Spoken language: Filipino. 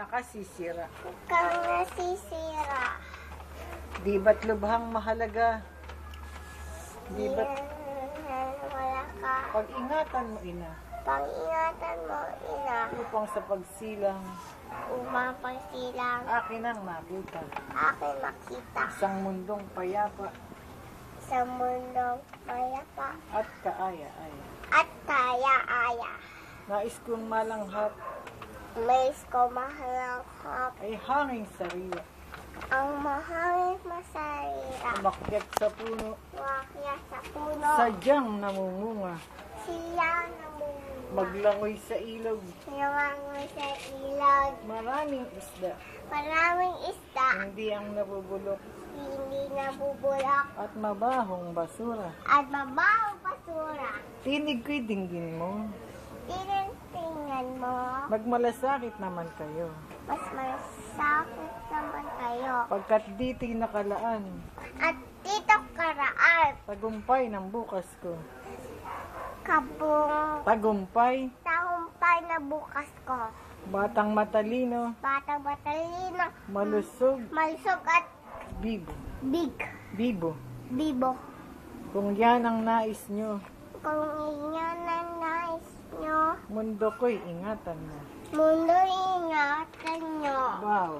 nakasisira. Kang nasisira. Di ba't lubhang mahalaga? Di ba't wala ka. pag-ingatan mo, ina, Pag-ingatan mo, ina, upang sa pagsilang umapang silang akin ang makita. aking makita Isang mundong payapa sa mundong mayapa at kaaya-aya. at kaya-aya. Nais kong malanghap May ko mahalangkap ay hanging sariwa. ang mahangin masarira. Umakyat sa puno, Wakya sa puno, sadyang namumunga. siya namumula. Maglangoy sa ilog, Nawangoy sa ilog. maraming isda. Maraming isda, Hindi ang nabubulok hindi nabubulok at mabahong basura. at mabaho basura. Tinig ko'y dinggin mo. Tinitingnan mo, Magmalasakit naman kayo. mas masakit naman kayo. Pagkat dito'y nakalaan, At dito karaan, tagumpay ng bukas ko. kabong Tagumpay, tahumpay na bukas ko. batang matalino, Batang batalino, malusog, malsog at bibo. big, Bibo. bibo. Kung yan ang nais nyo, Kung nyo, mundo ko'y ingatan mo. mundo ingatan nyo. Wow!